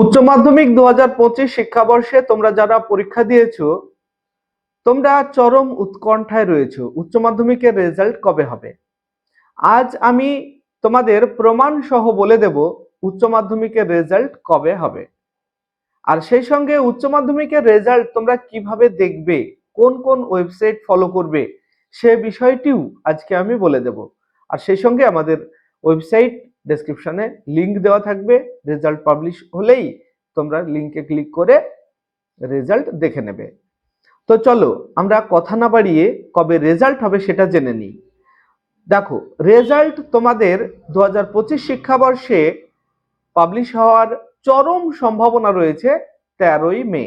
উচ্চ মাধ্যমিক দু হাজার পঁচিশ শিক্ষাবর্ষে তোমরা যারা পরীক্ষা দিয়েছ, তোমরা চরম উৎকণ্ঠায় রয়েছো। উচ্চ মাধ্যমিকের রেজাল্ট কবে হবে? আজ আমি তোমাদের প্রমাণ সহ বলে দেব উচ্চ মাধ্যমিকের রেজাল্ট কবে হবে। আর সেই সঙ্গে উচ্চ মাধ্যমিকের রেজাল্ট তোমরা কীভাবে দেখবে, কোন কোন ওয়েবসাইট ফলো করবে, সে বিষয়টিও আজকে আমি বলে দেব। আর সেই সঙ্গে আমাদের ওয়েবসাইট ডেসক্রিপশনে লিংক দেওয়া থাকবে। রেজাল্ট পাবলিশ হলেই তোমরা লিংকে ক্লিক করে রেজাল্ট দেখে নেবে। তো চলো, আমরা কথা না বাড়িয়ে কবে রেজাল্ট হবে সেটা জেনে নিই। দেখো রেজাল্ট তোমাদের দু হাজার পঁচিশ শিক্ষাবর্ষে পাবলিশ হওয়ার চরম সম্ভাবনা রয়েছে তেরোই মে।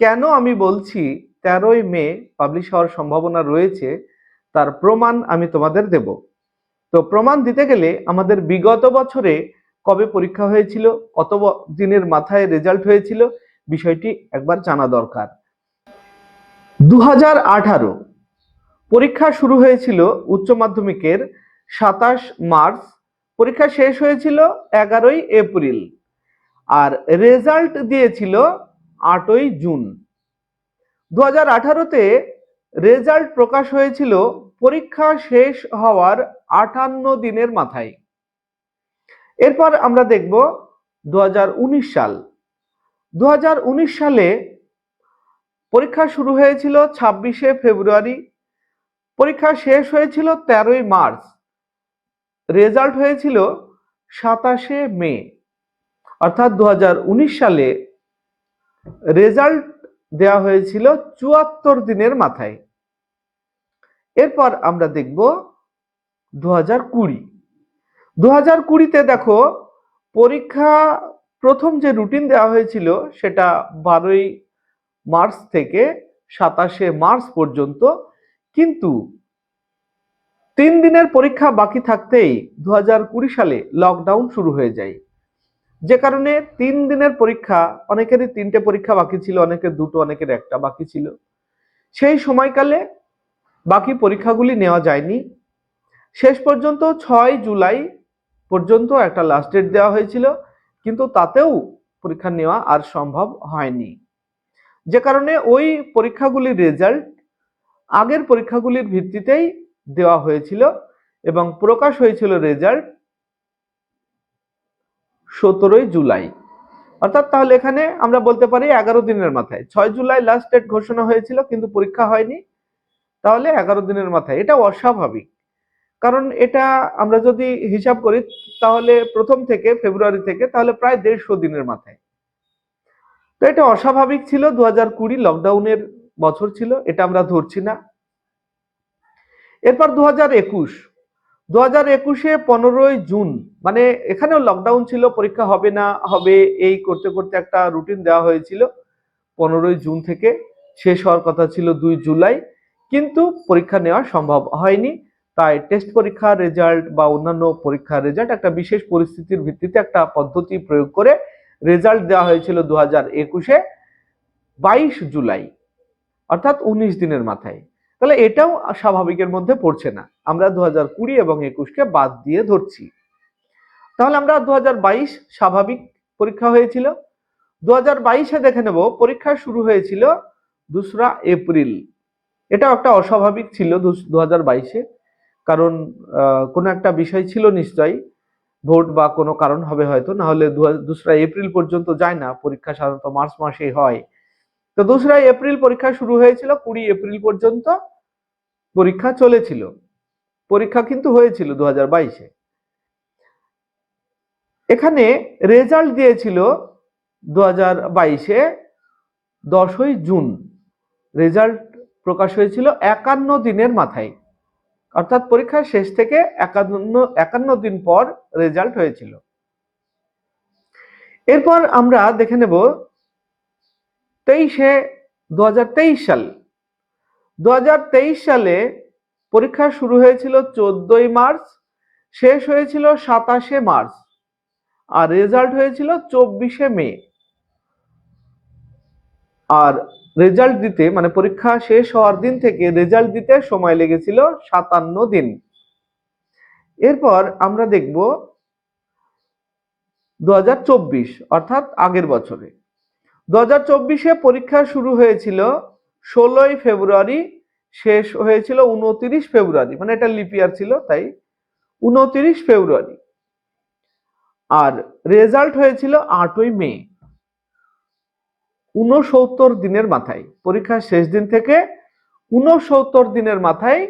কেন আমি বলছি তেরোই মে পাবলিশ হওয়ার সম্ভাবনা রয়েছে, তার প্রমাণ আমি তোমাদের দেব। তো প্রমাণ দিতে গেলে আমাদের বিগত বছরে কবে পরীক্ষা হয়েছিল, কত দিনের মাথায় রেজাল্ট হয়েছিল, বিষয়টি একবার জানা দরকার। দু হাজার আঠারো পরীক্ষা শুরু হয়েছিল উচ্চ মাধ্যমিকের সাতাশ মার্চ। পরীক্ষা শেষ হয়েছিল এগারোই এপ্রিল আর রেজাল্ট দিয়েছিল আটই জুন। দু হাজার রেজাল্ট প্রকাশ হয়েছিল পরীক্ষা শেষ হওয়ার আটান্ন দিনের মাথায়। এরপর আমরা দেখব দু হাজার উনিশ সাল। দু হাজার উনিশ সালে পরীক্ষা শুরু হয়েছিল ছাব্বিশে ফেব্রুয়ারি। পরীক্ষা শেষ হয়েছিল তেরোই মার্চ। রেজাল্ট হয়েছিল সাতাশে মে। অর্থাৎ দু হাজার উনিশ সালে রেজাল্ট দেওয়া হয়েছিল চুয়াত্তর দিনের মাথায়। এরপর আমরা দেখব দু হাজার কুড়ি। দু হাজার কুড়িতে দেখো, পরীক্ষা প্রথম যে রুটিন দেওয়া হয়েছিল সেটা বারোই মার্চ থেকে সাতাশে মার্চ পর্যন্ত। কিন্তু তিন দিনের পরীক্ষা বাকি থাকতেই দু সালে লকডাউন শুরু হয়ে যায়। যে কারণে তিন দিনের পরীক্ষা, অনেকেরই তিনটে পরীক্ষা বাকি ছিল, অনেকের দুটো, অনেকের একটা বাকি ছিল। সেই সময়কালে বাকি পরীক্ষাগুলি নেওয়া যায়নি। শেষ পর্যন্ত ছয় জুলাই পর্যন্ত একটা লাস্ট ডেট দেওয়া হয়েছিল, কিন্তু তাতেও পরীক্ষা নেওয়া আর সম্ভব হয়নি। যে কারণে ওই পরীক্ষাগুলির রেজাল্ট আগের পরীক্ষাগুলির ভিত্তিতেই দেওয়া হয়েছিল এবং প্রকাশ হয়েছিল রেজাল্ট সতেরোই জুলাই। অর্থাৎ তাহলে এখানে আমরা বলতে পারি এগারো দিনের মাথায়। ছয় জুলাই লাস্ট ডেট ঘোষণা হয়েছিল, কিন্তু পরীক্ষা হয়নি। তাহলে এগারো দিনের মাথায়। এটা অস্বাভাবিক। কারণ এটা আমরা যদি হিসাব করি, তাহলে প্রথম থেকে ফেব্রুয়ারি থেকে, তাহলে প্রায় দেড়শো দিনের মাথায়। তো এটা অস্বাভাবিক ছিল দু হাজার কুড়ি লকডাউনের বছর ছিল, এটা আমরা ধরছি না। এরপর দু হাজার একুশ। দু হাজার একুশে পনেরোই জুন মানে এখানেও লকডাউন ছিল, পরীক্ষা হবে না, হবে এই করতে করতে একটা রুটিন দেওয়া হয়েছিল। পনেরোই জুন থেকে শেষ হওয়ার কথা ছিল দুই জুলাই। কিন্তু পরীক্ষা নেওয়া সম্ভব হয়নি। তাই টেস্ট পরীক্ষার রেজাল্ট বা অন্যান্য পরীক্ষার রেজাল্ট একটা বিশেষ পরিস্থিতির ভিত্তিতে একটা পদ্ধতি প্রয়োগ করে রেজাল্ট দেওয়া হয়েছিল দু হাজার একুশে বাইশ জুলাই, অর্থাৎ উনিশ দিনের মাথায়। তাহলে এটাও স্বাভাবিকের মধ্যে পড়ছে না। আমরা দু হাজার কুড়ি এবং একুশকে বাদ দিয়ে ধরছি। তাহলে আমরা দু হাজার বাইশ স্বাভাবিক পরীক্ষা হয়েছিল। দু হাজার বাইশে দেখে নেব, পরীক্ষা শুরু হয়েছিল দোসরা এপ্রিল এটাও একটা অস্বাভাবিক ছিল দু হাজার বাইশে। কারণ কোনো একটা বিষয় ছিল নিশ্চয়ই, ভোট বা কোনো কারণ হবে হয়তো না হলে দোসরা এপ্রিল পর্যন্ত যায় না, পরীক্ষা সাধারণত মার্চ মাসে হয়। তো দোসরা এপ্রিল পরীক্ষা শুরু হয়েছিল, কুড়ি এপ্রিল পর্যন্ত পরীক্ষা চলেছিল। পরীক্ষা কিন্তু হয়েছিল দু হাজার বাইশে। এখানে রেজাল্ট দিয়েছিল দু হাজার বাইশে দশই জুন। রেজাল্ট প্রকাশ হয়েছিল একান্ন দিনের মাথায়। অর্থাৎ পরীক্ষার শেষ থেকে একান্ন একান্ন দিন পর রেজাল্ট হয়েছিল। এরপর আমরা দেখে নেব তেইশে দু হাজার তেইশ সাল। দু হাজার তেইশ সালে পরীক্ষা শুরু হয়েছিল চোদ্দই মার্চ, শেষ হয়েছিল সাতাশে মার্চ, আর রেজাল্ট হয়েছিল চব্বিশে মে। আর রেজাল্ট দিতে মানে পরীক্ষা শেষ হওয়ার দিন থেকে রেজাল্ট দিতে সময় লেগেছিল সাতান্ন দিন। এরপর আমরা দেখব দু হাজার চব্বিশ, অর্থাৎ আগের বছরে। দু হাজার পরীক্ষা শুরু হয়েছিল ষোলোই ফেব্রুয়ারি, শেষ হয়েছিল উনতিরিশ ফেব্রুয়ারি মানে এটা লিপিয়ার ছিল, তাই উনতিরিশ ফেব্রুয়ারি। আর রেজাল্ট হয়েছিল আটই মে। উনসত্তর দিনের মাথায়, পরীক্ষার শেষ দিন থেকে উনসত্তর দিনের মাথায়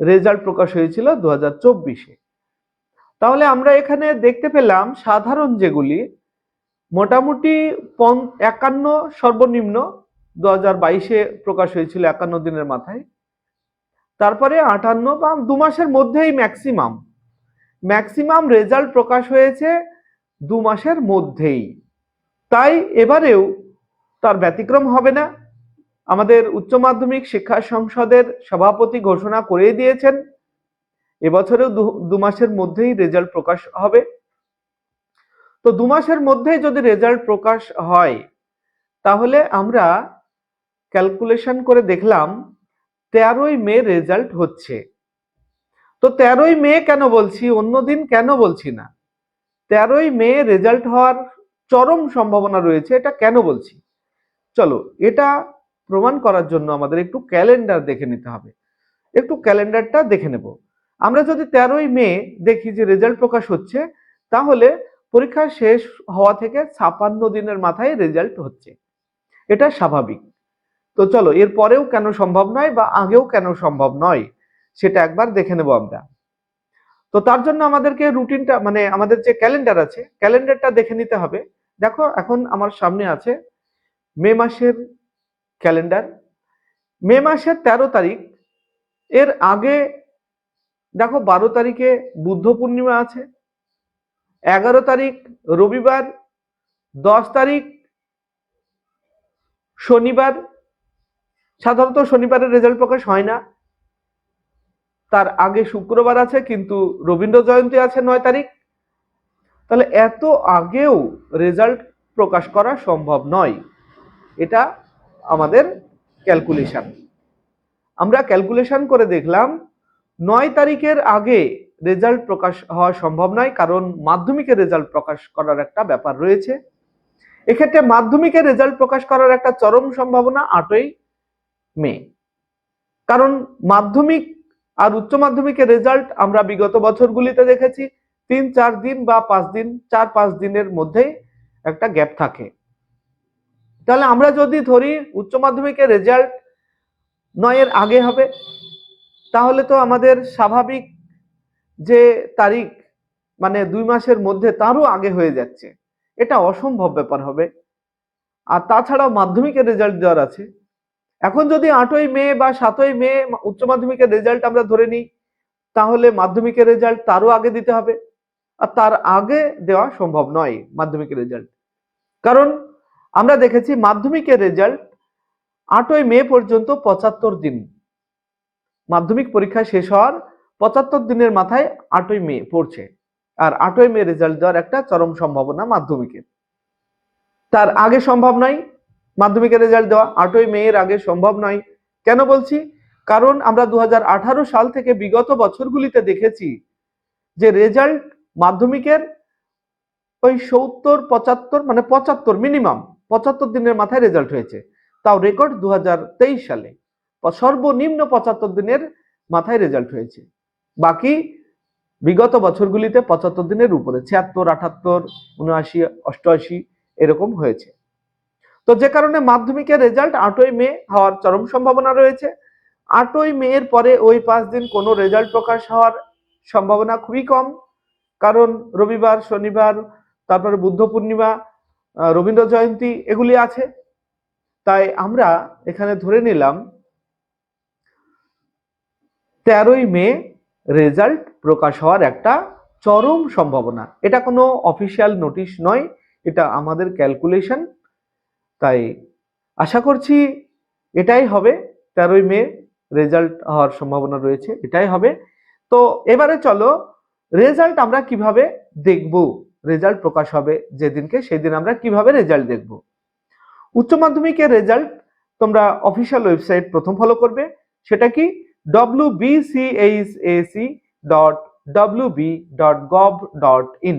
রেজাল্ট প্রকাশ হয়েছিল দু হাজার চব্বিশে। তাহলে আমরা এখানে দেখতে পেলাম সাধারণ যেগুলি, মোটামুটি একান্ন সর্বনিম্ন দু হাজার বাইশে প্রকাশ হয়েছিল একান্ন দিনের মাথায়। তারপরে আটান্ন বা দু মাসের মধ্যেই ম্যাক্সিমাম ম্যাক্সিমাম রেজাল্ট প্রকাশ হয়েছে দু মাসের মধ্যেই। তাই এবারেও তার ব্যতিক্রম হবে না। আমাদের উচ্চ মাধ্যমিক শিক্ষা সংসদের সভাপতি ঘোষণা করে দিয়েছেন। এবছরেও দু মাসের মধ্যেই রেজাল্ট প্রকাশ হবে। তো দু মাসের মধ্যেই যদি রেজাল্ট প্রকাশ হয়, তাহলে আমরা ক্যালকুলেশন করে দেখলাম তেরোই মে রেজাল্ট হচ্ছে। তো তেরোই মে কেন বলছি অন্যদিন কেন বলছি না? তেরোই মে রেজাল্ট হওয়ার চরম সম্ভাবনা রয়েছে, এটা কেন বলছি? চলো, এটা প্রমাণ করার জন্য আমাদের একটু ক্যালেন্ডার দেখে নিতে হবে। একটু ক্যালেন্ডারটা দেখে নেব। আমরা যদি তেরোই মে দেখি যে রেজাল্ট প্রকাশ হচ্ছে, তাহলে পরীক্ষা শেষ হওয়া থেকে ছাপান্ন দিনের মাথায় রেজাল্ট হচ্ছে। এটা স্বাভাবিক। তো চলো, এর পরেও কেন সম্ভব নয় বা আগেও কেন সম্ভব নয়, সেটা একবার দেখে নেব আমরা। তো তার জন্য আমাদেরকে রুটিনটা মানে আমাদের যে ক্যালেন্ডার আছে ক্যালেন্ডারটা দেখে নিতে হবে। দেখো, এখন আমার সামনে আছে মে মাসের ক্যালেন্ডার। মে মাসের ১৩ তারিখ, এর আগে দেখো বারো তারিখে বুদ্ধ পূর্ণিমা আছে, এগারো তারিখ রবিবার, দশ তারিখ শনিবার। সাধারণত শনিবারের রেজাল্ট প্রকাশ হয় না। তার আগে শুক্রবার আছে, কিন্তু রবীন্দ্র জয়ন্তী আছে নয় তারিখ। তাহলে এত আগেও রেজাল্ট প্রকাশ করা সম্ভব নয়। এটা আমাদের ক্যালকুলেশান আমরা ক্যালকুলেশান করে দেখলাম, নয় তারিখের আগে রেজাল্ট প্রকাশ হওয়া সম্ভব নয়, কারণ মাধ্যমিকের রেজাল্ট প্রকাশ করার একটা ব্যাপার রয়েছে। এক্ষেত্রে মাধ্যমিকের রেজাল্ট প্রকাশ করার একটা চরম সম্ভাবনা আটই মে। কারণ মাধ্যমিক আর উচ্চ মাধ্যমিকের রেজাল্ট আমরা বিগত বছরগুলিতে দেখেছি, তিন চার দিন বা পাঁচ দিন, চার পাঁচ দিনের মধ্যেই একটা গ্যাপ থাকে। তাহলে আমরা যদি ধরি উচ্চ মাধ্যমিকের রেজাল্ট নয়ের আগে হবে, তাহলে তো আমাদের স্বাভাবিক যে তারিখ মানে দুই মাসের মধ্যে তারও আগে হয়ে যাচ্ছে। এটা অসম্ভব ব্যাপার হবে। আর তাছাড়াও মাধ্যমিকের রেজাল্ট দেওয়ার আছে। এখন যদি আটই মে বা সাতই মে উচ্চ মাধ্যমিকের রেজাল্ট আমরা ধরে নিই, তাহলে মাধ্যমিকের রেজাল্ট তারও আগে দিতে হবে। আর তার আগে দেওয়া সম্ভব নয় মাধ্যমিকের রেজাল্ট কারণ আমরা দেখেছি মাধ্যমিকের রেজাল্ট আটই মে পর্যন্ত পঁচাত্তর দিন। মাধ্যমিক পরীক্ষা শেষ হওয়ার পঁচাত্তর দিনের মাথায় আটই মে পড়ছে। আর আটই মে রেজাল্ট দেওয়ার একটা চরম সম্ভাবনা মাধ্যমিকের তার আগে সম্ভব নয় মাধ্যমিকের রেজাল্ট দেওয়া। আটই মে এর আগে সম্ভব নয়। কেন বলছি? কারণ আমরা দু হাজার আঠারো সাল থেকে বিগত বছরগুলিতে দেখেছি যে রেজাল্ট মাধ্যমিকের ওই সত্তর, পঁচাত্তর মানে পঁচাত্তর মিনিমাম পঁচাত্তর দিনের মাথায় রেজাল্ট হয়েছে। তাও রেকর্ড দু হাজার তেইশ সালে। সর্বনিম্ন পঁচাত্তর দিনের মাথায় রেজাল্ট হয়েছে। বাকি বিগত বছরগুলিতে পঁচাত্তর দিনের উপরে, ছিয়াত্তর, আটাত্তর, উনআশি, অষ্টআশি এরকম হয়েছে। তো যে কারণে মাধ্যমিকের রেজাল্ট আটই মে হওয়ার চরম সম্ভাবনা রয়েছে। আটই মে এর পরে ওই পাঁচ দিন কোনো রেজাল্ট প্রকাশ হওয়ার সম্ভাবনা খুবই কম। কারণ রবিবার, শনিবার, তারপরে বুদ্ধ পূর্ণিমা রবীন্দ্র জয়ন্তী এগুলি আছে। তাই আমরা এখানে ধরে নিলাম তেরোই মে রেজাল্ট প্রকাশ হওয়ার একটা চরম সম্ভাবনা। এটা কোনো অফিসিয়াল নোটিশ নয়, এটা আমাদের ক্যালকুলেশন। তাই আশা করছি এটাই হবে, তেরোই মে রেজাল্ট হওয়ার সম্ভাবনা রয়েছে, এটাই হবে। তো এবারে চলো রেজাল্ট আমরা কীভাবে দেখব? রেজাল্ট প্রকাশ হবে যেদিনকে, সেদিন আমরা কীভাবে রেজাল্ট দেখব। উচ্চ মাধ্যমিকের রেজাল্ট তোমরা অফিসিয়াল ওয়েবসাইট প্রথম ফলো করবে। সেটা কি? wbcac dot wb dot gov dot in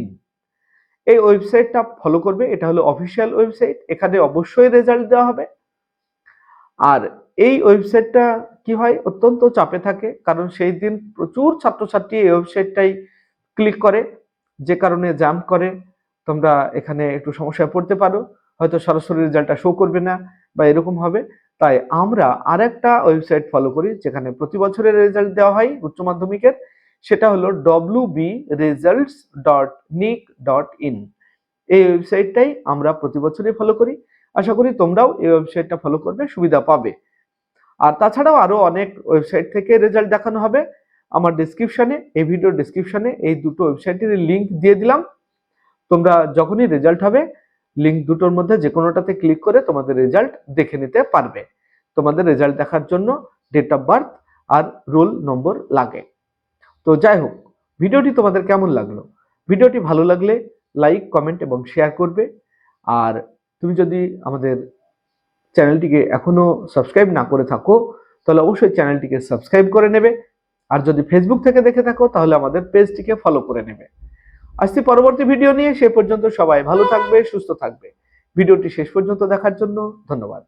এই ওয়েবসাইটটা ফলো করবে, এটা হলো অফিসিয়াল ওয়েবসাইট এখানে অবশ্যই রেজাল্ট দেওয়া হবে। আর এই ওয়েবসাইটটা কি হয়? অত্যন্ত চাপে থাকে, কারণ সেই দিন প্রচুর ছাত্রছাত্রী এই ওয়েবসাইটটাই ক্লিক করে। যে কারণে জ্যাম করে, তোমরা এখানে একটু সমস্যায় পড়তে পারো। হয়তো সরাসরি রেজাল্টটা শো করবে না বা এরকম হবে। তাই আমরা আর একটা ওয়েবসাইট ফলো করি, যেখানে প্রতি বছরের রেজাল্ট দেওয়া হয় উচ্চ মাধ্যমিকের। সেটা হলো W B results dot nic dot in এই ওয়েবসাইটটাই আমরা প্রতি বছরই ফলো করি। আশা করি তোমরাও এই ওয়েবসাইটটা ফলো করবে, সুবিধা পাবে। আর তাছাড়াও আরও অনেক ওয়েবসাইট থেকে রেজাল্ট দেখানো হবে। আমার ডিসক্রিপশনে এই ভিডিও ডিসক্রিপশনে এই দুটো ওয়েবসাইটের লিংক দিয়ে দিলাম। তোমরা যখনই রেজাল্ট হবে লিংক দুটোর মধ্যে যে কোনোটাতে ক্লিক করে তোমাদের রেজাল্ট দেখে নিতে পারবে। তোমাদের রেজাল্ট দেখার জন্য ডেট অফ বার্থ আর রোল নম্বর লাগে। তো যাই হোক ভিডিওটি তোমাদের কেমন লাগল? ভিডিওটি ভালো লাগলে লাইক কমেন্ট এবং শেয়ার করবে। আর তুমি যদি আমাদের চ্যানেলটিকে এখনও সাবস্ক্রাইব না করে থাকো, তাহলে অবশ্যই চ্যানেলটিকে সাবস্ক্রাইব করে নেবে। আর যদি ফেসবুক থেকে দেখে থাকো, তাহলে আমাদের পেজটিকে ফলো করে নেবে। আসছি পরবর্তী ভিডিও নিয়ে, সে পর্যন্ত সবাই ভালো থাকবে, সুস্থ থাকবে। ভিডিওটি শেষ পর্যন্ত দেখার জন্য ধন্যবাদ।